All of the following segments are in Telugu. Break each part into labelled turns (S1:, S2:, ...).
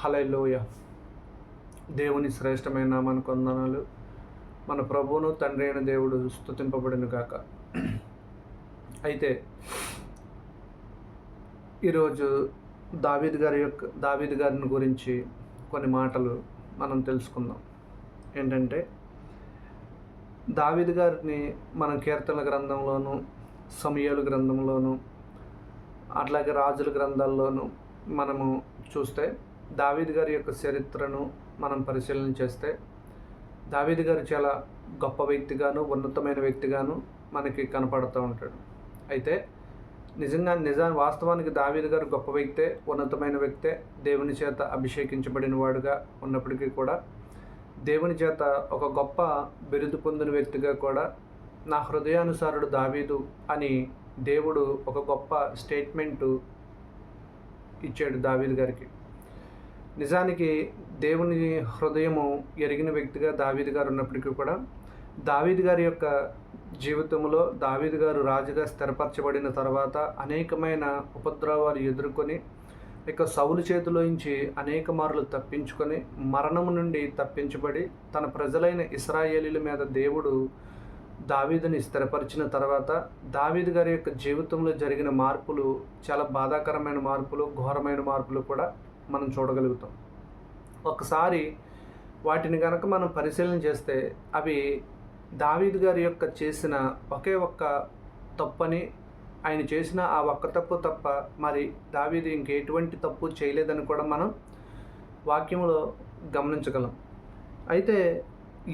S1: హలెలోయ దేవుని శ్రేష్టమైన నామానికి వందనాలు. మన ప్రభువును తండ్రి అయిన దేవుడు స్తుతింపబడిన కాక అయితే ఈరోజు దావీద్ గారి యొక్క దావీద్ గారిని గురించి కొన్ని మాటలు మనం తెలుసుకుందాం. ఏంటంటే దావీద్ గారిని మనం కీర్తనల గ్రంథంలోను సమయాలు గ్రంథంలోను అట్లాగే రాజుల గ్రంథాల్లోనూ మనము చూస్తే దావీద్ గారి యొక్క చరిత్రను మనం పరిశీలన చేస్తే దావీద్ గారు చాలా గొప్ప వ్యక్తిగాను ఉన్నతమైన వ్యక్తిగాను మనకి కనపడుతూ ఉంటాడు. అయితే నిజంగా నిజా వాస్తవానికి దావీద్ గారు గొప్ప వ్యక్తే ఉన్నతమైన వ్యక్తే దేవుని చేత అభిషేకించబడిన వాడుగా ఉన్నప్పటికీ కూడా దేవుని చేత ఒక గొప్ప బిరుదు పొందిన వ్యక్తిగా కూడా నా హృదయానుసారుడు దావీదు అని దేవుడు ఒక గొప్ప స్టేట్మెంటు ఇచ్చాడు దావీద్ గారికి. నిజానికి దేవుని హృదయము ఎరిగిన వ్యక్తిగా దావీది గారు ఉన్నప్పటికీ కూడా దావీది గారి యొక్క జీవితంలో దావీది గారు రాజుగా స్థిరపరచబడిన తర్వాత అనేకమైన ఉపద్రవాలు ఎదుర్కొని ఇక సౌలు చేతిలోంచి అనేక మార్లు తప్పించుకొని మరణము నుండి తప్పించబడి తన ప్రజలైన ఇస్రాయేలీల మీద దేవుడు దావీదుని స్థిరపరిచిన తర్వాత దావీదు గారి యొక్క జీవితంలో జరిగిన మార్పులు చాలా బాధాకరమైన మార్పులు ఘోరమైన మార్పులు కూడా మనం చూడగలుగుతాం. ఒకసారి వాటిని కనుక మనం పరిశీలన చేస్తే అవి దావీదు గారి యొక్క చేసిన ఒకే ఒక్క తప్పని ఆయన చేసిన ఆ ఒక్క తప్పు తప్ప మరి దావీదు ఇంకెటువంటి తప్పు చేయలేదని కూడా మనం వాక్యంలో గమనించగలం. అయితే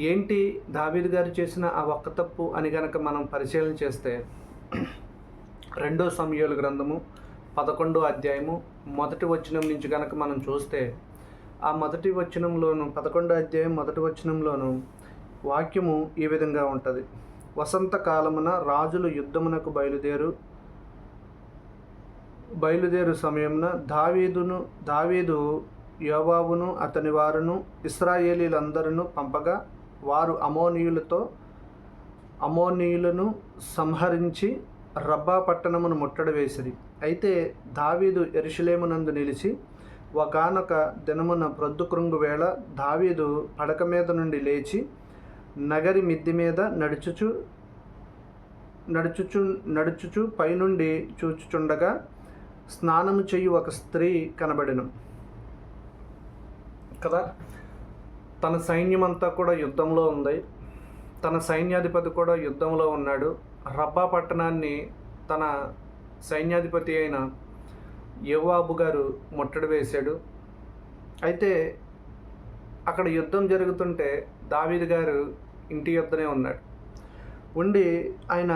S1: ఏంటి దావీద్ గారు చేసిన ఆ ఒక్క తప్పు అని కనుక మనం పరిశీలన చేస్తే రెండో సమయాల గ్రంథము పదకొండో అధ్యాయము మొదటి వచనం నుంచి కనుక మనం చూస్తే ఆ మొదటి వచనంలోను పదకొండో అధ్యాయం మొదటి వచనంలోను వాక్యము ఈ విధంగా ఉంటుంది. వసంతకాలమున రాజులు యుద్ధమునకు బయలుదేరు బయలుదేరు సమయమున దావీదును దావీదు యోబాబును అతని వారును ఇస్రాయేలీలందరూ పంపగా వారు అమోనీయులతో అమోనీయులను సంహరించి రబ్బా పట్టణమును ముట్టడి వేసిరి. అయితే దావీదు ఎరుషులేమునందు నిలిచి ఒకనొక దినమున ప్రొద్దుకృంగు వేళ దావీదు పడక మీద నుండి లేచి నగరి మిద్ది మీద నడుచుచు నడుచుచు నడుచుచు పైనుండి చూచుచుండగా స్నానము చేయు ఒక స్త్రీ కనబడెను. కదా? తన సైన్యమంతా కూడా యుద్ధంలో ఉంది. తన సైన్యాధిపతి కూడా యుద్ధంలో ఉన్నాడు. రబ్బా పట్టణాన్ని తన సైన్యాధిపతి అయిన యువాబు గారు ముట్టడి వేశాడు. అయితే అక్కడ యుద్ధం జరుగుతుంటే దావీద్ గారు ఇంటి యొద్దనే ఉన్నాడు. ఉండి ఆయన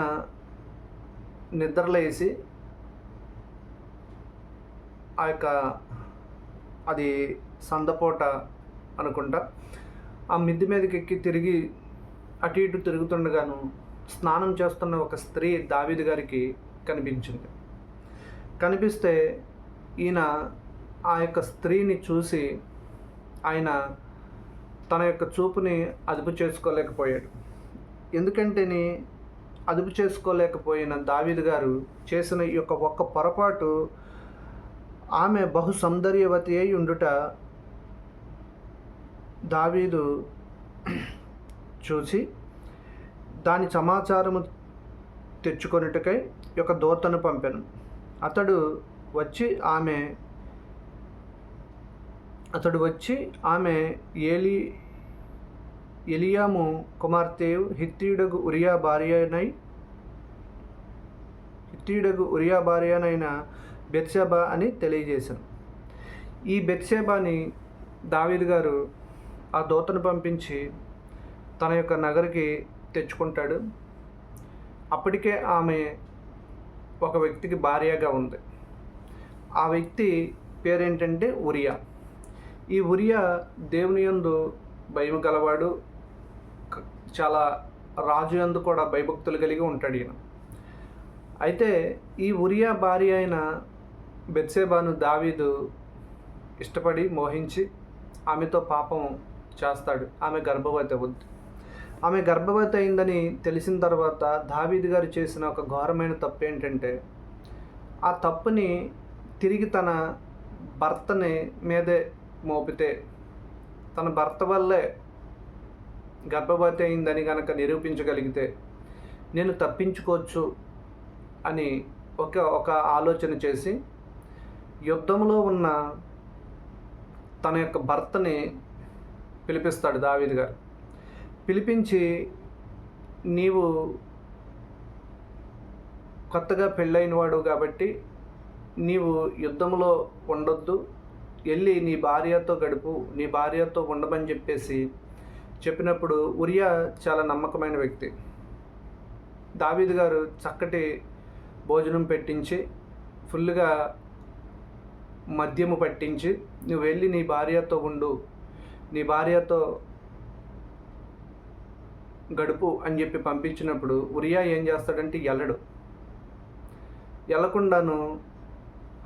S1: నిద్రలేసి ఆ యొక్క అది సందపోట అనుకుంటా ఆ మిద్ది మీదకి ఎక్కి తిరిగి అటు ఇటు తిరుగుతుండగాను స్నానం చేస్తున్న ఒక స్త్రీ దావీదు గారికి కనిపించింది. కనిపిస్తే ఈయన ఆ యొక్క స్త్రీని చూసి ఆయన తన యొక్క చూపుని అదుపు చేసుకోలేకపోయాడు. ఎందుకంటేని అదుపు చేసుకోలేకపోయిన దావీదు గారు చేసిన ఈ యొక్క ఒక్క పొరపాటు ఆమె బహు సౌందర్యవతి అయి ఉండుట దావీదు చూసి దాని సమాచారము తెచ్చుకొనుటకై ఒక దూతను పంపాను. అతడు వచ్చి ఆమె అతడు వచ్చి ఆమె ఏలి ఎలియాము కుమార్తె హిత్తీయుడగు ఉరియా భార్యనై హిత్తీయుడగు ఉరియా భార్యనైన బెత్సేబ అని తెలియజేశాను. ఈ బెత్సేబాని దావీద్ గారు ఆ దూతను పంపించి తన యొక్క నగరికి తెచ్చుకుంటాడు. అప్పటికే ఆమె ఒక వ్యక్తికి భార్యగా ఉంది. ఆ వ్యక్తి పేరేంటంటే ఉరియా. ఈ ఉరియా దేవుని యందు భయం గలవాడు చాలా రాజు యందు కూడా భయభక్తులు కలిగి ఉంటాడు ఈయన. అయితే ఈ ఉరియా భార్య అయిన బెత్సేబాను దావీదు ఇష్టపడి మోహించి ఆమెతో పాపం చేస్తాడు. ఆమె గర్భవతి అవుద్ది. ఆమె గర్భవతి అయిందని తెలిసిన తర్వాత దావీద్ గారు చేసిన ఒక ఘోరమైన తప్పు ఏంటంటే ఆ తప్పుని తిరిగి తన భర్తని మీదే మోపితే తన భర్త వల్లే గర్భవతి అయిందని కనుక నిరూపించగలిగితే నేను తప్పించుకోవచ్చు అని ఒక ఒక ఆలోచన చేసి యుద్ధంలో ఉన్న తన యొక్క భర్తని పిలిపిస్తాడు దావీద్ గారు. పిలిపించి నీవు కొత్తగా పెళ్ళైన వాడు కాబట్టి నీవు యుద్ధంలో ఉండొద్దు. వెళ్ళి నీ భార్యతో గడుపు నీ భార్యతో ఉండమని చెప్పేసి చెప్పినప్పుడు ఉరియా చాలా నమ్మకమైన వ్యక్తి. దావీద్ గారు చక్కటి భోజనం పెట్టించి ఫుల్గా మద్యము పట్టించి నువ్వు వెళ్ళి నీ భార్యతో ఉండు నీ భార్యతో గడుపు అని చెప్పి పంపించినప్పుడు ఉరియా ఏం చేస్తాడంటే ఎల్లడు. ఎల్లకుండాను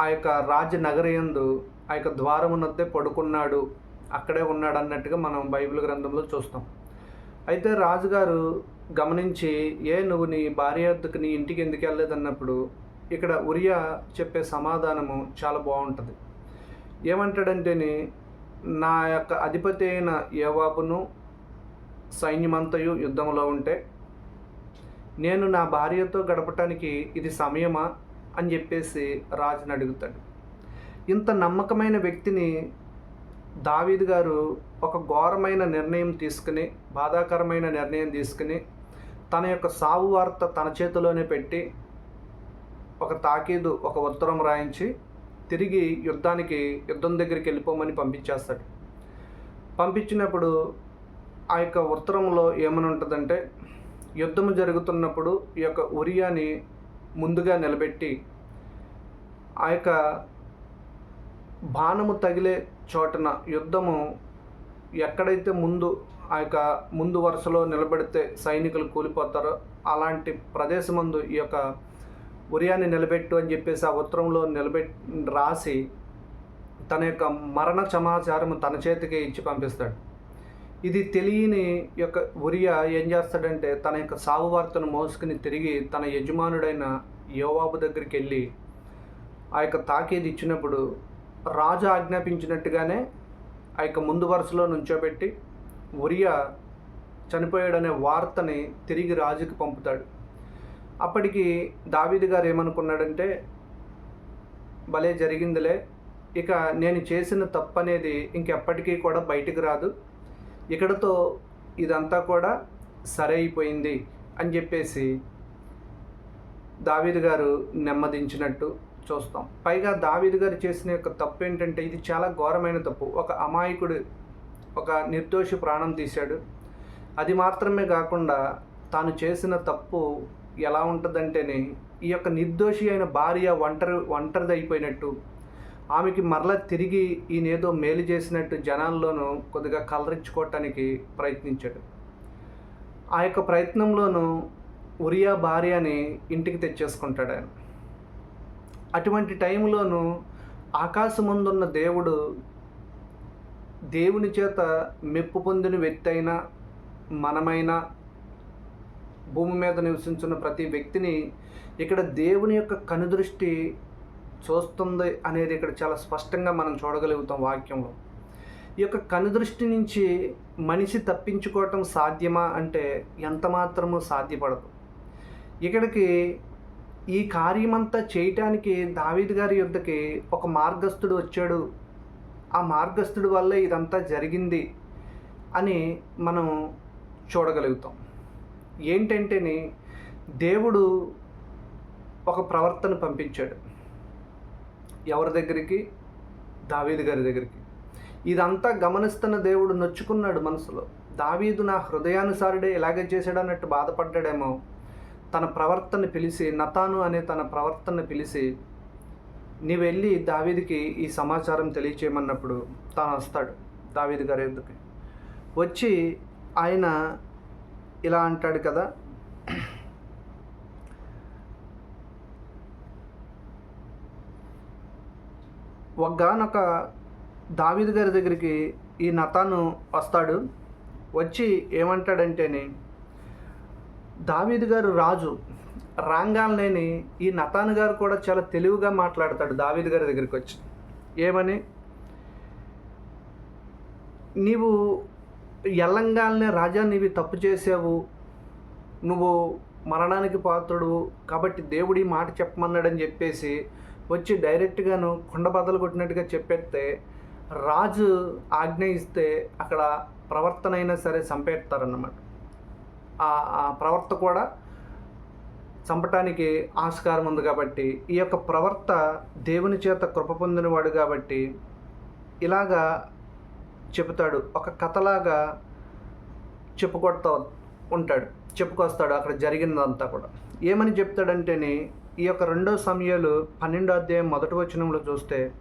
S1: ఆ యొక్క రాజనగరయందు ఆ యొక్క ద్వారమునొద్దే పడుకున్నాడు. అక్కడే ఉన్నాడు అన్నట్టుగా మనం బైబిల్ గ్రంథంలో చూస్తాం. అయితే రాజుగారు గమనించి ఏ నువ్వు నీ భార్య వద్దకు నీ ఇంటికి ఎందుకు వెళ్ళలేదన్నప్పుడు ఇక్కడ ఉరియా చెప్పే సమాధానము చాలా బాగుంటుంది. ఏమంటాడంటేనే నా యొక్క అధిపతి అయిన యవాబును సైన్యమంతయు యుద్ధంలో ఉంటే నేను నా భార్యతో గడపటానికి ఇది సమయమా? అని చెప్పేసి రాజుని అడుగుతాడు. ఇంత నమ్మకమైన వ్యక్తిని దావీద్ గారు ఒక ఘోరమైన నిర్ణయం తీసుకుని బాధాకరమైన నిర్ణయం తీసుకుని తన యొక్క సావు వార్త తన చేతిలోనే పెట్టి ఒక తాకీదు ఒక ఉత్తరం రాయించి తిరిగి యుద్ధానికి యుద్ధం దగ్గరికి వెళ్ళిపోమని పంపించేస్తాడు. పంపించినప్పుడు ఆ యొక్క ఉత్తరంలో ఏమని ఉంటుందంటే యుద్ధం జరుగుతున్నప్పుడు ఈ యొక్క ఉరియాని ముందుగా నిలబెట్టి ఆ యొక్క బాణము తగిలే చోటన యుద్ధము ఎక్కడైతే ముందు ఆ యొక్క ముందు వరుసలో నిలబెడితే సైనికులు కూలిపోతారో అలాంటి ప్రదేశమందు ఈ యొక్క ఉరియాన్ని నిలబెట్టు అని చెప్పేసి ఆ ఉత్తరంలో నిలబెట్ రాసి తన యొక్క మరణ సమాచారం తన చేతికి ఇచ్చి పంపిస్తాడు. ఇది తెలియని యొక్క ఉరియా ఏం చేస్తాడంటే తన యొక్క సాగు వార్తను మోసుకుని తిరిగి తన యజమానుడైన యోవాబు దగ్గరికి వెళ్ళి ఆ యొక్క తాకేది ఇచ్చినప్పుడు రాజు ఆజ్ఞాపించినట్టుగానే ఆ యొక్క ముందు వరుసలో నుంచోబెట్టి ఉరియా చనిపోయాడనే వార్తని తిరిగి రాజుకి పంపుతాడు. అప్పటికి దావీదు గారు ఏమనుకున్నాడంటే భలే జరిగిందిలే ఇక నేను చేసిన తప్పు అనేది ఇంకెప్పటికీ కూడా బయటికి రాదు. ఇక్కడతో ఇదంతా కూడా సరే అయిపోయింది అని చెప్పేసి దావీదు గారు నెమ్మదించినట్టు చూస్తాం. పైగా దావీదు గారు చేసిన యొక్క తప్పు ఏంటంటే ఇది చాలా ఘోరమైన తప్పు. ఒక అమాయకుడు ఒక నిర్దోషి ప్రాణం తీశాడు. అది మాత్రమే కాకుండా తాను చేసిన తప్పు ఎలా ఉంటుందంటేనే ఈ యొక్క నిర్దోషి అయిన భార్య ఒంటరి ఒంటరిది అయిపోయినట్టు ఆమెకి మరలా తిరిగి ఈయనేదో మేలు చేసినట్టు జనాల్లోనూ కొద్దిగా కలరించుకోవటానికి ప్రయత్నించాడు. ఆ యొక్క ప్రయత్నంలోనూ ఉరియా భార్యని ఇంటికి తెచ్చేసుకుంటాడు ఆయన. అటువంటి టైంలోనూ ఆకాశముందున్న దేవుడు దేవుని చేత మెప్పు పొందిన వ్యక్తి అయినా మనమైనా భూమి మీద నివసించున్న ప్రతి వ్యక్తిని ఇక్కడ దేవుని యొక్క కనుదృష్టి చూస్తుంది అనేది ఇక్కడ చాలా స్పష్టంగా మనం చూడగలుగుతాం వాక్యంలో. ఈ యొక్క కనుదృష్టి నుంచి మనిషి తప్పించుకోవటం సాధ్యమా అంటే ఎంత మాత్రమూ సాధ్యపడదు. ఇక్కడికి ఈ కార్యమంతా చేయటానికి దావీద్ గారి యుద్ధకి ఒక మార్గస్థుడు వచ్చాడు. ఆ మార్గస్థుడి వల్లే ఇదంతా జరిగింది అని మనం చూడగలుగుతాం. ఏంటంటేని దేవుడు ఒక ప్రవర్తన పంపించాడు. ఎవరి దగ్గరికి? దావీదు గారి దగ్గరికి. ఇదంతా గమనిస్తున్న దేవుడు నొచ్చుకున్నాడు మనసులో. దావీదు నా హృదయానుసారుడే ఇలాగే చేశాడన్నట్టు బాధపడ్డాడేమో. తన ప్రవర్తన పిలిచి నతాను అనే తన ప్రవర్తన పిలిచి నీ వెళ్ళి దావీదికి ఈ సమాచారం తెలియచేయమన్నప్పుడు తాను వస్తాడు దావీదు గారి ఎందుకు? వచ్చి ఆయన ఇలా అంటాడు కదా ఒకగానొక దావీదు గారి దగ్గరికి ఈ నతాను వస్తాడు. వచ్చి ఏమంటాడంటేని దావీదు గారు రాజు. రాంగాలనేని ఈ నతాను గారు కూడా చాలా తెలివిగా మాట్లాడతాడు దావీదు గారి దగ్గరికి వచ్చి ఏమని నీవు ఎల్లంగాల్నే రాజా నీవి తప్పు చేసావు నువ్వు మరణానికి పాత్రుడు కాబట్టి దేవుడి మాట చెప్పమన్నాడని చెప్పేసి వచ్చి డైరెక్ట్గాను కొండ బదలు కొట్టినట్టుగా చెప్పేస్తే రాజు ఆజ్ఞ ఇస్తే అక్కడ ప్రవర్తన అయినా సరే చంపేస్తారన్నమాట ఆ- ఆ ప్రవర్త కూడా చంపటానికి ఆస్కారం ఉంది కాబట్టి ఈ యొక్క ప్రవర్త దేవుని చేత కృప పొందినవాడు కాబట్టి ఇలాగా చెబుతాడు. ఒక కథలాగా చెప్పుకొడతా ఉంటాడు చెప్పుకొస్తాడు అక్కడ జరిగినదంతా కూడా. ఏమని చెప్తాడంటేనే ఈ యొక్క రెండో సమయాలు పన్నెండో అధ్యాయం మొదటి వచనంలో చూస్తే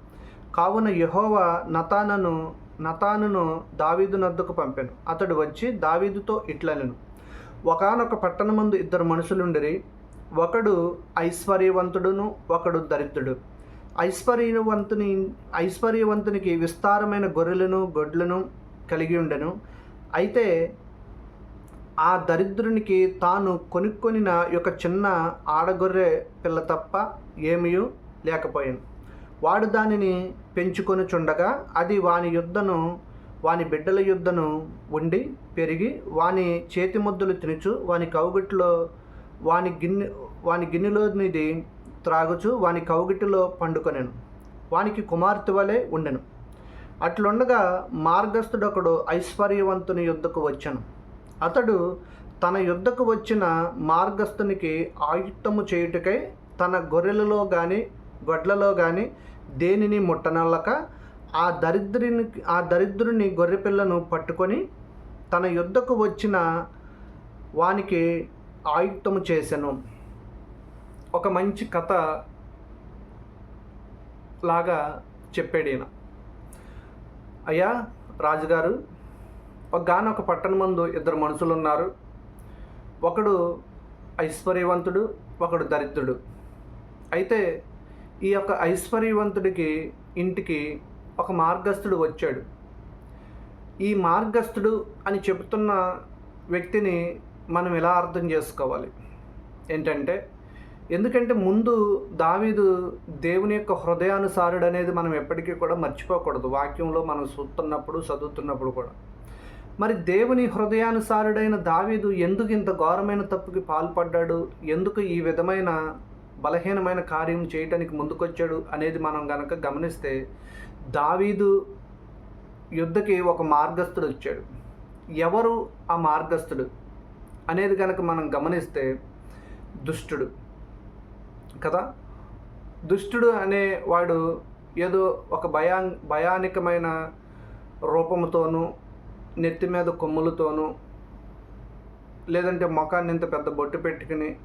S1: కావున యహోవా నతానను నతానును దావీదు నద్దకు పంపాను. అతడు వచ్చి దావీదుతో ఇట్లనెను. ఒకనొక పట్టణమందు ఇద్దరు మనుషులుండిరి. ఒకడు ఐశ్వర్యవంతుడును ఒకడు దరిద్రుడు. ఐశ్వర్యవంతుని ఐశ్వర్యవంతునికి విస్తారమైన గొర్రెలను గొడ్లను కలిగి ఉండెను. అయితే ఆ దరిద్రునికి తాను కొనుక్కొనిన యొక్క చిన్న ఆడగొర్రె పిల్ల తప్ప ఏమీ లేకపోయాను. వాడు దానిని పెంచుకొని చుండగా అది వాని యుద్ధను వాని బిడ్డల యుద్ధను ఉండి పెరిగి వాని చేతి ముద్దలు తినుచు వాని కౌగిట్లో వాని గిన్నె వాని గిన్నెలోనిది త్రాగుచు వాని కౌగిటిలో పండుకొనెను. వానికి కుమార్తె వలె ఉండెను. అట్లుండగా మార్గస్థుడొకడు ఐశ్వర్యవంతుని యుద్ధకు వచ్చాను. అతడు తన యుద్ధకు వచ్చిన మార్గస్థునికి ఆయుత్తము చేయుటకై తన గొర్రెలలో కానీ గొడ్లలో కానీ దేనిని ముట్టనల్లక ఆ దరిద్రుని ఆ దరిద్రుని గొర్రెపిల్లను పట్టుకొని తన యుద్ధకు వచ్చిన వానికి ఆయుక్తము చేశాను ఒక మంచి కథ లాగా చెప్పాడు ఈయన. అయ్యా రాజుగారు ఒక గానొక పట్టణ మందు ఇద్దరు మనుషులు ఉన్నారు ఒకడు ఐశ్వర్యవంతుడు ఒకడు దరిద్రుడు. అయితే ఈ యొక్క ఐశ్వర్యవంతుడికి ఇంటికి ఒక మార్గస్థుడు వచ్చాడు. ఈ మార్గస్థుడు అని చెబుతున్న వ్యక్తిని మనం ఎలా అర్థం చేసుకోవాలి? ఏంటంటే ఎందుకంటే ముందు దావీదు దేవుని యొక్క హృదయానుసారుడు అనేది మనం ఎప్పటికీ కూడా మర్చిపోకూడదు. వాక్యంలో మనం చూస్తున్నప్పుడు చదువుతున్నప్పుడు కూడా. మరి దేవుని హృదయానుసారుడైన దావీదు ఎందుకు ఇంత ఘోరమైన తప్పుకి పాల్పడ్డాడు? ఎందుకు ఈ విధమైన బలహీనమైన కార్యం చేయటానికి ముందుకొచ్చాడు? అనేది మనం గనక గమనిస్తే దావీదు యుద్ధకి ఒక మార్గస్థుడు వచ్చాడు. ఎవరు ఆ మార్గస్థుడు అనేది కనుక మనం గమనిస్తే దుష్టుడు కదా? దుష్టుడు అనే వాడు ఏదో ఒక భయా భయానికమైన రూపంతోనూ నెత్తి మీద కొమ్ములతోనూ లేదంటే ముఖాన్ని ఇంత పెద్ద బొట్టు పెట్టుకుని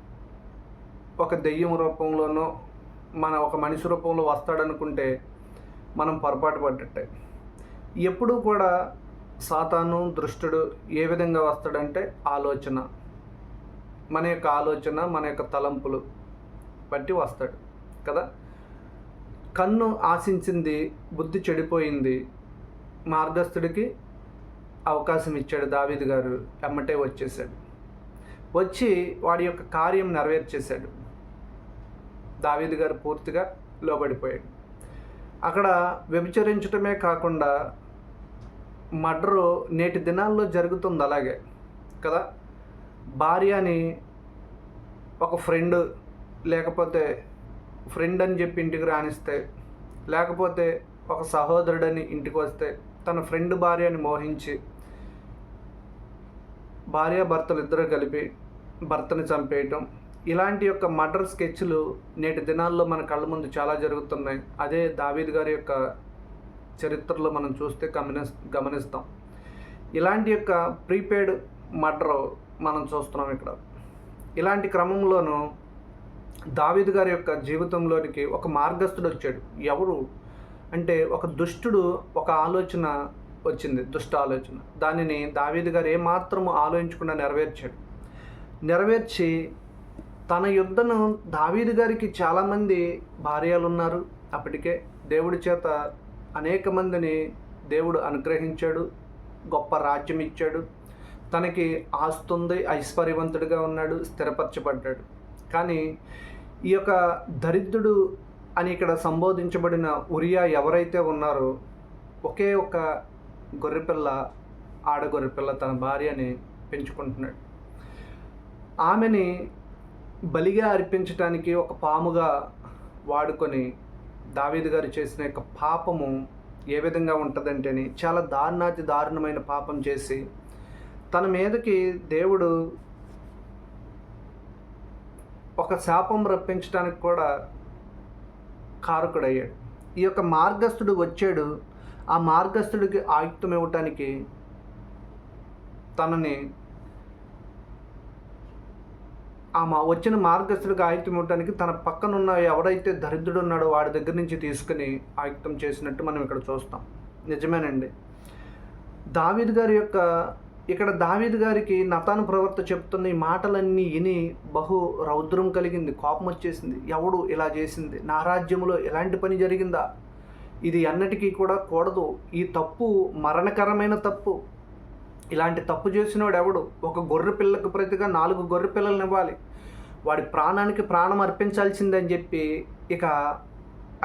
S1: ఒక దెయ్యం రూపంలోనో మన ఒక మనిషి రూపంలో వస్తాడనుకుంటే మనం పొరపాటు పడ్డట్టే. ఎప్పుడూ కూడా సాతాను దృష్టుడు ఏ విధంగా వస్తాడంటే ఆలోచన. మన యొక్క ఆలోచన మన యొక్క తలంపులు బట్టి వస్తాడు కదా? కన్ను ఆశించింది బుద్ధి చెడిపోయింది మార్గస్థుడికి అవకాశం ఇచ్చాడు దావీదు గారు ఎమ్మటే వచ్చేసాడు వచ్చి వాడి యొక్క కార్యం నెరవేర్చేశాడు. దావీద్ గారు పూర్తిగా లోబడిపోయాడు. అక్కడ వ్యభిచరించటమే కాకుండా మర్డరు నేటి దినాల్లో జరుగుతుంది అలాగే కదా? భార్యని ఒక ఫ్రెండ్ లేకపోతే ఫ్రెండ్ అని చెప్పి ఇంటికి రాణిస్తే లేకపోతే ఒక సహోదరుడని ఇంటికి వస్తే తన ఫ్రెండ్ భార్యని మోహించి భార్యాభర్తలు ఇద్దరు కలిపి భర్తని చంపేయటం. ఇలాంటి యొక్క మర్డర్ స్కెచ్లు నేటి దినాల్లో మన కళ్ళ ముందు చాలా జరుగుతున్నాయి. అదే దావీద్ గారి యొక్క చరిత్రలో మనం చూస్తే గమని గమనిస్తాం. ఇలాంటి యొక్క ప్రీపెయిడ్ మర్డర్ మనం చూస్తున్నాం ఇక్కడ. ఇలాంటి క్రమంలోనూ దావీద్ గారి యొక్క జీవితంలోనికి ఒక మార్గస్థుడు వచ్చాడు. ఎవరు? అంటే ఒక దుష్టుడు ఒక ఆలోచన వచ్చింది దుష్ట ఆలోచన. దానిని దావీదు గారు ఏమాత్రము ఆలోచించకుండా నెరవేర్చాడు. నెరవేర్చి తన యుద్ధను దావీదు గారికి చాలామంది భార్యలు ఉన్నారు అప్పటికే దేవుడి చేత అనేక మందిని దేవుడు అనుగ్రహించాడు గొప్ప రాజ్యం ఇచ్చాడు. తనకి ఆస్తుంది ఐశ్వర్యవంతుడిగా ఉన్నాడు స్థిరపరచబడ్డాడు. కానీ ఈ యొక్క దరిద్రుడు అని ఇక్కడ సంబోధించబడిన ఉరియా ఎవరైతే ఉన్నారో ఒకే ఒక గొర్రెపిల్ల ఆడగొర్రెపిల్ల తన భార్యని పెంచుకుంటున్నాడు. ఆమెని బలిగా అర్పించటానికి ఒక పాముగా వాడుకొని దావీదు గారు చేసిన యొక్క పాపము ఏ విధంగా ఉంటుందంటేని చాలా దారుణాతి దారుణమైన పాపం చేసి తన మీదకి దేవుడు ఒక శాపం రప్పించడానికి కూడా కారకుడయ్యాడు. ఈ యొక్క మార్గస్థుడు వచ్చాడు. ఆ మార్గస్థుడికి ఆయుక్తం ఇవ్వటానికి తనని ఆ మా వచ్చిన మార్గస్థుడికి ఆయుక్తం ఇవ్వటానికి తన పక్కనున్న ఎవడైతే దరిద్రుడు ఉన్నాడో వాడి దగ్గర నుంచి తీసుకుని ఆయుక్తం చేసినట్టు మనం ఇక్కడ చూస్తాం. నిజమేనండి. దావిద్ గారి యొక్క ఇక్కడ దావీద్ గారికి నతాను ప్రవర్త చెప్తున్న ఈ మాటలన్నీ విని బహు రౌద్రం కలిగింది కోపం వచ్చేసింది. ఎవడు ఇలా చేసింది? నా రాజ్యంలో ఎలాంటి పని జరిగిందా? ఇది అన్నటికీ కూడా కూడదు. ఈ తప్పు మరణకరమైన తప్పు. ఇలాంటి తప్పు చేసినవాడు ఎవడు? ఒక గొర్రె పిల్లకు ప్రతిగా నాలుగు గొర్రె పిల్లల్ని ఇవ్వాలి. వాడి ప్రాణానికి ప్రాణం అర్పించాల్సిందని చెప్పి ఇక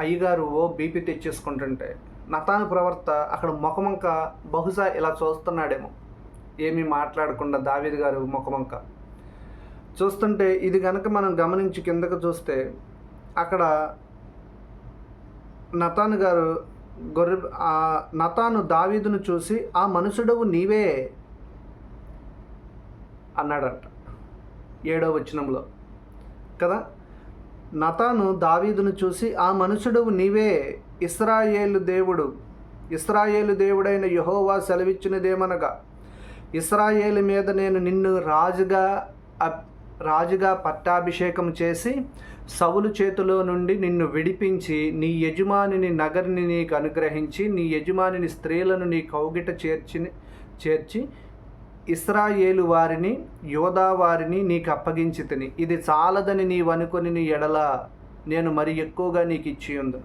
S1: అయ్యగారు ఓ బీపీ తెచ్చేసుకుంటుంటే నతాను ప్రవర్త అక్కడ ముఖమంక బహుశా ఇలా చూస్తున్నాడేమో. ఏమీ మాట్లాడకుండా దావీద్ గారు ముఖమంక. చూస్తుంటే ఇది కనుక మనం గమనించి కిందకు చూస్తే అక్కడ నతాను గారు గొర్రె ఆ నతాను దావీదును చూసి ఆ మనుషుడవు నీవే అన్నాడంట. ఏడో వచనంలో. కదా? నతాను దావీదును చూసి ఆ మనుషుడవు నీవే ఇస్రాయేలు దేవుడు ఇస్రాయేలు దేవుడైన యహోవా సెలవిచ్చినదేమనగా ఇస్రాయేలు మీద నేను నిన్ను రాజుగా అప్- రాజుగా పట్టాభిషేకం చేసి సవులు చేతిలో నుండి నిన్ను విడిపించి నీ యజమానిని నగరిని నీకు అనుగ్రహించి నీ యజమానిని స్త్రీలను నీ కౌగిట చేర్చి చేర్చి ఇస్రాయేలు వారిని యోధా వారిని నీకు అప్పగించి తిని ఇది చాలదని నీవనుకొని నీ ఎడల నేను మరి ఎక్కువగా నీకు ఇచ్చి ఉంది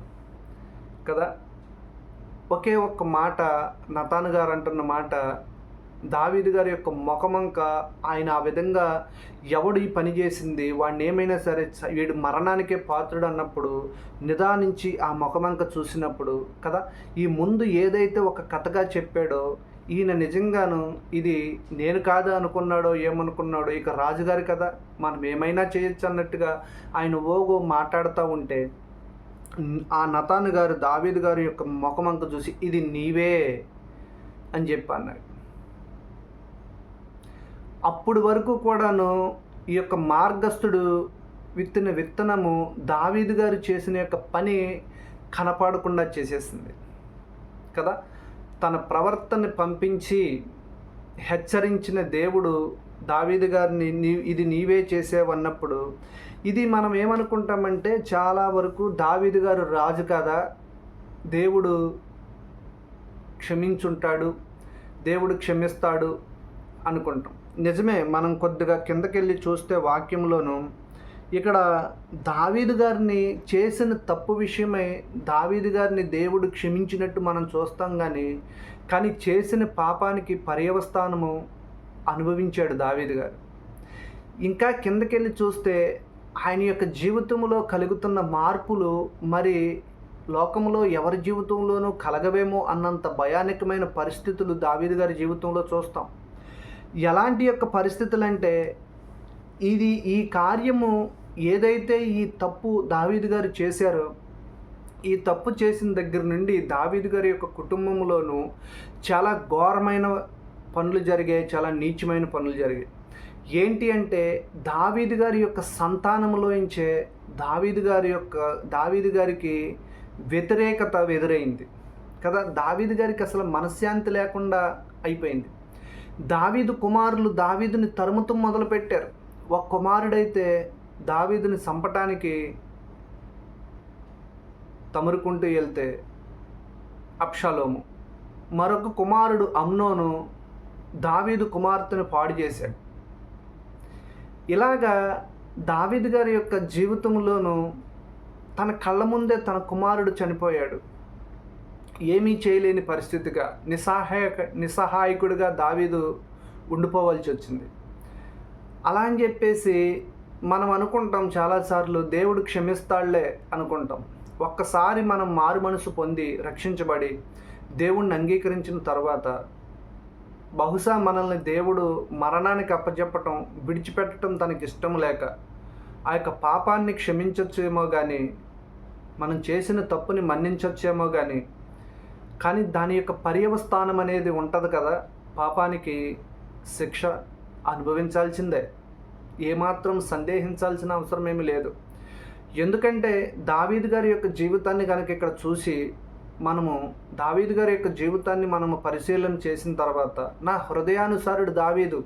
S1: కదా? ఒకే ఒక్క మాట నతాను గారు అంటున్న మాట దావీదు గారి యొక్క ముఖమంక ఆయన ఆ విధంగా ఎవడు ఈ పని చేసింది? వాడిని ఏమైనా సరే వీడు మరణానికే పాత్రుడు అన్నప్పుడు నిదానించి ఆ ముఖమంక చూసినప్పుడు కదా ఈ ముందు ఏదైతే ఒక కథగా చెప్పాడో ఈయన నిజంగాను ఇది నేను కాదు అనుకున్నాడో ఏమనుకున్నాడో ఇక రాజుగారి కదా మనం ఏమైనా చేయొచ్చు అన్నట్టుగా ఆయన ఓగో మాట్లాడుతూ ఉంటే ఆ నతాను గారు దావీదు గారి యొక్క ముఖమంక చూసి ఇది నీవే అని చెప్పి అన్నాడు. అప్పుడు వరకు కూడాను ఈ యొక్క మార్గస్థుడు విత్తిన విత్తనము దావీదు గారు చేసిన యొక్క పని కనపడకుండా చేసేసింది. కదా? తన ప్రవర్తనని పంపించి హెచ్చరించిన దేవుడు దావీదు గారిని నీ ఇది నీవే చేసేవన్నప్పుడు ఇది మనం ఏమనుకుంటామంటే చాలా వరకు దావీదు గారు రాజు కదా? దేవుడు క్షమించుంటాడు దేవుడు క్షమిస్తాడు అనుకుంటాం. నిజమే మనం కొద్దిగా కిందకెళ్ళి చూస్తే వాక్యంలోను ఇక్కడ దావీదు గారిని చేసిన తప్పు విషయమై దావీదు గారిని దేవుడు క్షమించినట్టు మనం చూస్తాం కానీ కానీ చేసిన పాపానికి పర్యవస్థానము అనుభవించాడు దావీదు గారు. ఇంకా కిందకెళ్ళి చూస్తే ఆయన యొక్క జీవితంలో కలుగుతున్న మార్పులు మరి లోకంలో ఎవరి జీవితంలోనూ కలగవేమో అన్నంత భయానకమైన పరిస్థితులు దావీదు గారి జీవితంలో చూస్తాం. ఎలాంటి యొక్క పరిస్థితులు అంటే ఇది ఈ కార్యము ఏదైతే ఈ తప్పు దావీదు గారు చేశారో ఈ తప్పు చేసిన దగ్గర నుండి దావీదు గారి యొక్క కుటుంబంలోనూ చాలా ఘోరమైన పనులు జరిగాయి చాలా నీచమైన పనులు జరిగాయి. ఏంటి అంటే దావీదు గారి యొక్క సంతానంలోంచే దావీదు గారి యొక్క దావీదు గారికి వ్యతిరేకత ఎదురైంది. కదా దావీదు గారికి అసలు మనశ్శాంతి లేకుండా అయిపోయింది. దావీదు కుమారులు దావీదుని తరుముతూ మొదలుపెట్టారు. ఒక కుమారుడైతే దావీదుని చంపటానికి తమురుకుంటూ వెళ్తే అప్షలోము మరొక కుమారుడు అమ్నోను దావీదు కుమార్తెను పాడు చేశాడు. ఇలాగా దావీదు గారి యొక్క జీవితంలోనూ తన కళ్ళ ముందే తన కుమారుడు చనిపోయాడు. ఏమీ చేయలేని పరిస్థితిగా నిస్సహాయక నిస్సహాయకుడిగా దావీదు ఉండిపోవాల్సి వచ్చింది. అలా అని చెప్పేసి మనం అనుకుంటాం చాలాసార్లు దేవుడు క్షమిస్తాళ్ళే అనుకుంటాం. ఒక్కసారి మనం మారు మనసు పొంది రక్షించబడి దేవుణ్ణి అంగీకరించిన తర్వాత బహుశా మనల్ని దేవుడు మరణానికి అప్పచెప్పటం విడిచిపెట్టడం తనకి ఇష్టం లేక ఆ యొక్క పాపాన్ని క్షమించచ్చేమో కానీ మనం చేసిన తప్పుని మన్నించచ్చేమో కానీ కానీ దాని యొక్క పర్యవస్థానం అనేది ఉంటుంది కదా పాపానికి శిక్ష అనుభవించాల్సిందే. ఏమాత్రం సందేహించాల్సిన అవసరం ఏమీ లేదు. ఎందుకంటే దావీద్ గారి యొక్క జీవితాన్ని కనుక ఇక్కడ చూసి మనము దావీద్ గారి యొక్క జీవితాన్ని మనము పరిశీలన చేసిన తర్వాత నా హృదయానుసారుడు దావీదు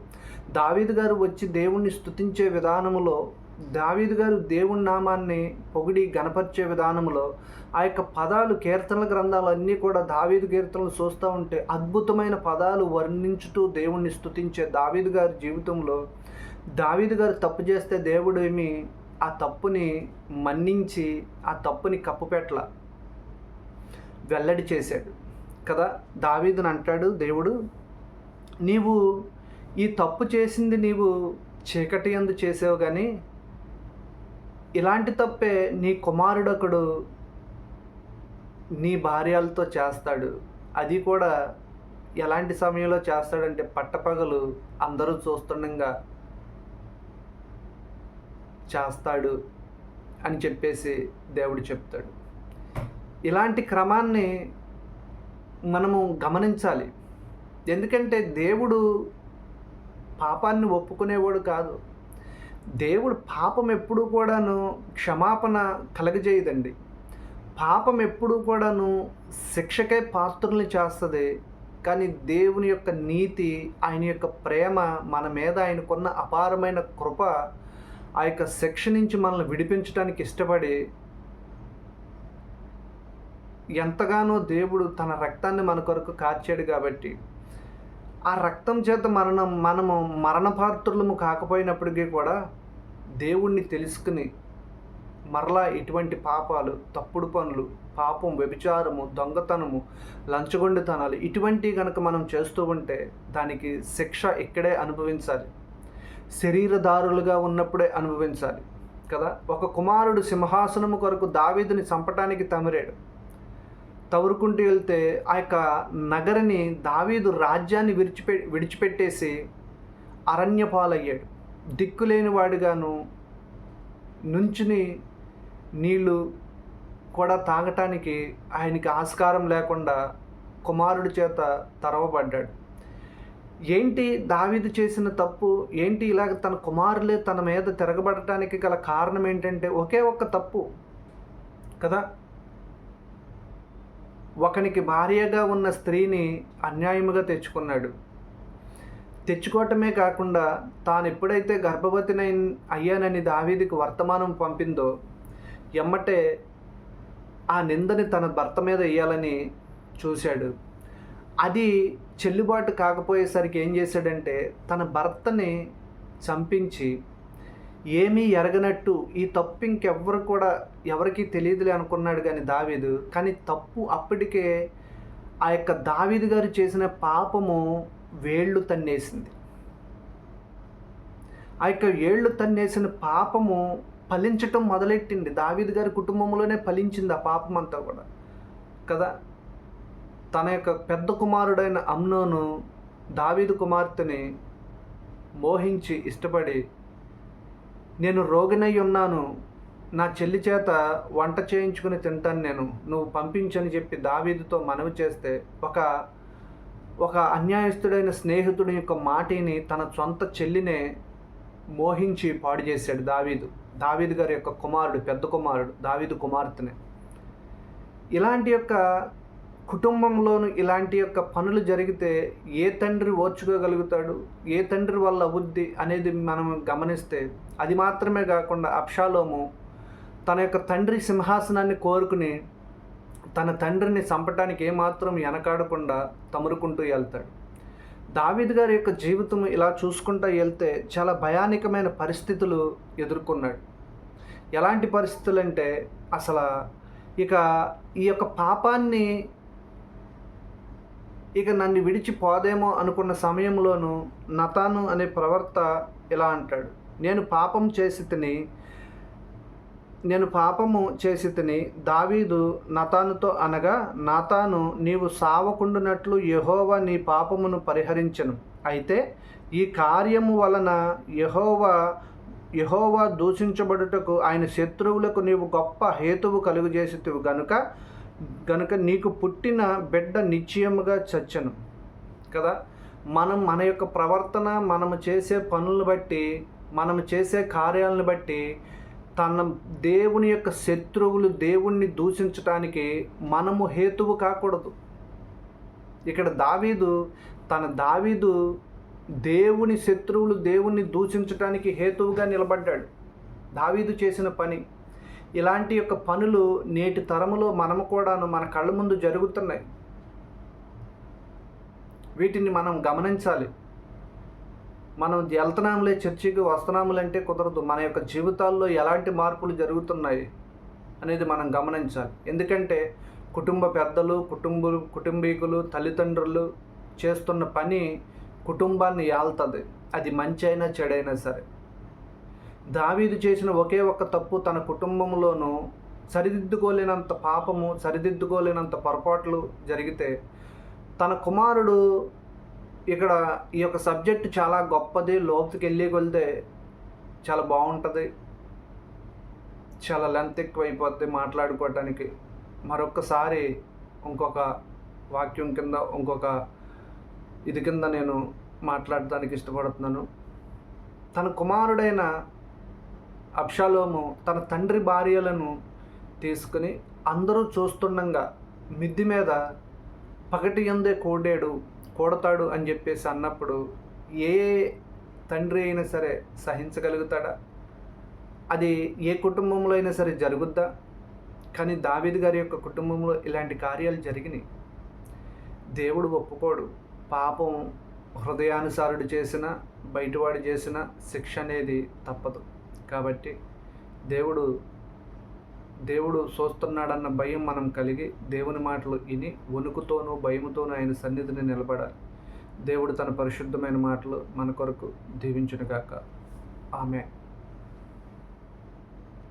S1: దావీద్ గారు వచ్చి దేవుణ్ణి స్థుతించే విధానములో దావీదు గారు దేవుని నామాన్ని పొగిడి గణపరిచే విధానంలో ఆ యొక్క పదాలు కీర్తనల గ్రంథాలు అన్నీ కూడా దావీదు కీర్తనలు చూస్తూ ఉంటే అద్భుతమైన పదాలు వర్ణించుతూ దేవుణ్ణి స్తుతించే దావీదు గారి జీవితంలో దావీదు గారు తప్పు చేస్తే దేవుడు ఏమి ఆ తప్పుని మన్నించి ఆ తప్పుని కప్పుపెట్ల వెల్లడి చేశాడు. కదా? దావీదుని అంటాడు దేవుడు నీవు ఈ తప్పు చేసింది నీవు చీకటి ఎందు చేసావు కానీ ఇలాంటి తప్పే నీ కుమారుడొకడు నీ భార్యలతో చేస్తాడు. అది కూడా ఎలాంటి సమయంలో చేస్తాడంటే పట్టపగలు అందరూ చూస్తుండగా చేస్తాడు అని చెప్పేసి దేవుడు చెప్తాడు. ఇలాంటి క్రమాన్ని మనము గమనించాలి. ఎందుకంటే దేవుడు పాపాన్ని ఒప్పుకునేవాడు కాదు. దేవుడు పాపం ఎప్పుడు కూడాను క్షమాపణ కలగజేయదండి. పాపం ఎప్పుడు కూడాను శిక్షకే పాత్రల్ని చేస్తుంది. కానీ దేవుని యొక్క నీతి ఆయన యొక్క ప్రేమ మన మీద ఆయనకున్న అపారమైన కృప ఆ యొక్క శిక్ష నుంచి మనల్ని విడిపించడానికి ఇష్టపడి ఎంతగానో దేవుడు తన రక్తాన్ని మన కొరకు కార్చాడు కాబట్టి ఆ రక్తం చేత మరణం మనము మరణపాత్రులము కాకపోయినప్పటికీ కూడా దేవుణ్ణి తెలుసుకుని మరలా ఇటువంటి పాపాలు తప్పుడు పనులు పాపం వ్యభిచారము దొంగతనము లంచగొండితనాలు ఇటువంటివి కనుక మనం చేస్తూ ఉంటే దానికి శిక్ష ఇక్కడే అనుభవించాలి. శరీరదారులుగా ఉన్నప్పుడే అనుభవించాలి. కదా? ఒక కుమారుడు సింహాసనము కొరకు దావీదుని చంపటానికి తమిరాడు. తవురుకుంటూ వెళ్తే ఆ యొక్క నగరిని దావీదు రాజ్యాన్ని విడిచిపె విడిచిపెట్టేసి అరణ్యపాలయ్యాడు. దిక్కులేని వాడిగాను నుంచుని నీళ్ళు కూడా తాగటానికి ఆయనకి ఆస్కారం లేకుండా కుమారుడి చేత తరవబడ్డాడు. ఏంటి దావీదు చేసిన తప్పు? ఏంటి ఇలాగ తన కుమారులే తన మీద తిరగబడటానికి గల కారణం ఏంటంటే ఒకే ఒక్క తప్పు కదా? ఒకనికి భార్యగా ఉన్న స్త్రీని అన్యాయముగా తెచ్చుకున్నాడు. తెచ్చుకోవటమే కాకుండా తాను ఎప్పుడైతే గర్భవతినై అయ్యానని దావీదికి వర్తమానం పంపిందో ఎమ్మటే ఆ నిందని తన భర్త మీద వేయాలని చూశాడు. అది చెల్లుబాటు కాకపోయేసరికి ఏం చేశాడంటే తన భర్తని చంపించి ఏమీ ఎరగనట్టు ఈ తప్పు ఇంకెవ్వరు కూడా ఎవరికీ తెలియదులే అనుకున్నాడు కానీ దావీదు. కానీ తప్పు అప్పటికే ఆ యొక్క దావీదు గారు చేసిన పాపము వేళ్ళు తన్నేసింది. ఆ యొక్క ఏళ్ళు తన్నేసిన పాపము ఫలించటం మొదలెట్టింది. దావీదు గారి కుటుంబంలోనే ఫలించింది ఆ పాపం అంతా కూడా. కదా? తన యొక్క పెద్ద కుమారుడైన అమ్నోను దావీదు కుమార్తెని మోహించి ఇష్టపడి నేను రోగినై ఉన్నాను నా చెల్లి చేత వంట చేయించుకుని తింటాను నేను. నువ్వు పంపించని చెప్పి దావీదుతో మనవి చేస్తే ఒక ఒక అన్యాయస్తుడైన స్నేహితుడి యొక్క మాటిని తన సొంత చెల్లినే మోహించి పాడు చేశాడు దావీదు. దావీదు గారి యొక్క కుమారుడు పెద్ద కుమారుడు దావీదు కుమార్తెనే. ఇలాంటి యొక్క కుటుంబంలోను ఇలాంటి యొక్క పనులు జరిగితే ఏ తండ్రి ఓర్చుకోగలుగుతాడు? ఏ తండ్రి వల్ల అవుద్ది అనేది మనం గమనిస్తే అది మాత్రమే కాకుండా అప్షాలోము తన యొక్క తండ్రి సింహాసనాన్ని కోరుకుని తన తండ్రిని చంపటానికి ఏమాత్రం వెనకాడకుండా తమురుకుంటూ వెళ్తాడు. దావిద్ గారి యొక్క జీవితం ఇలా చూసుకుంటూ వెళ్తే చాలా భయానకమైన పరిస్థితులు ఎదుర్కొన్నాడు. ఎలాంటి పరిస్థితులు అంటే అసలు ఇక ఈ యొక్క పాపాన్ని ఇక నన్ను విడిచిపోదేమో అనుకున్న సమయంలోనూ నతాను అనే ప్రవర్త ఇలా అంటాడు. నేను పాపం చేసి తిని నేను పాపము చేసి తిని దావీదు నతానుతో అనగా నతాను నీవు సావకుండునట్లు యహోవా నీ పాపమును పరిహరించను. అయితే ఈ కార్యము వలన యహోవా యహోవా దూషించబడుటకు ఆయన శత్రువులకు నీవు గొప్ప హేతువు కలుగు చేసేటివి గనుక గనుక నీకు పుట్టిన బిడ్డ నిశ్చయముగా చచ్చను. కదా? మనం మన యొక్క ప్రవర్తన మనము చేసే పనులను బట్టి మనము చేసే కార్యాలను బట్టి తన దేవుని యొక్క శత్రువులు దేవుణ్ణి దూషించటానికి మనము హేతువు కాకూడదు. ఇక్కడ దావీదు తన దావీదు దేవుని శత్రువులు దేవుణ్ణి దూషించటానికి హేతువుగా నిలబడ్డాడు. దావీదు చేసిన పని ఇలాంటి యొక్క పనులు నేటి తరములో మనము కూడాను మన కళ్ళ ముందు జరుగుతున్నాయి. వీటిని మనం గమనించాలి. మనం వెళ్తున్నాములే చర్చికి వస్తున్నాములంటే కుదరదు. మన యొక్క జీవితాల్లో ఎలాంటి మార్పులు జరుగుతున్నాయి అనేది మనం గమనించాలి. ఎందుకంటే కుటుంబ పెద్దలు కుటుంబ కుటుంబీకులు తల్లిదండ్రులు చేస్తున్న పని కుటుంబాన్ని ఏళ్తుంది అది మంచి అయినా చెడైనా సరే. దావీదు చేసిన ఒకే ఒక్క తప్పు తన కుటుంబంలోనూ సరిదిద్దుకోలేనంత పాపము సరిదిద్దుకోలేనంత పొరపాట్లు జరిగితే తన కుమారుడు ఇక్కడ ఈ యొక్క సబ్జెక్ట్ చాలా గొప్పది. లోతుకి వెళ్ళి కొలితే చాలా బాగుంటుంది. చాలా లెంత్ ఎక్కువ అయిపోద్ది మాట్లాడుకోవటానికి. మరొక్కసారి ఇంకొక వాక్యం కింద ఇంకొక ఇది కింద నేను మాట్లాడటానికి ఇష్టపడుతున్నాను. తన కుమారుడైన అబ్షాలోము తన తండ్రి భార్యలను తీసుకుని అందరూ చూస్తుండగా మిద్ది మీద పగటి ఎందే కోడాడు కూడతాడు అని చెప్పేసి అన్నప్పుడు ఏ తండ్రి అయినా సరే సహించగలుగుతాడా? అది ఏ కుటుంబంలో అయినా సరే జరుగుద్దా? కానీ దావీద్ గారి యొక్క కుటుంబంలో ఇలాంటి కార్యాలు జరిగినాయి. దేవుడు ఒప్పుకోడు. పాపం హృదయానుసారుడు చేసిన బయటవాడు చేసిన శిక్ష అనేది తప్పదు. కాబట్టి దేవుడు దేవుడు చూస్తున్నాడన్న భయం మనం కలిగి దేవుని మాటలు విని వణుకుతోనూ భయముతోనూ ఆయన సన్నిధిని నిలబడాలి. దేవుడు తన పరిశుద్ధమైన మాటలు మన కొరకు దీవించునుగాక. ఆమె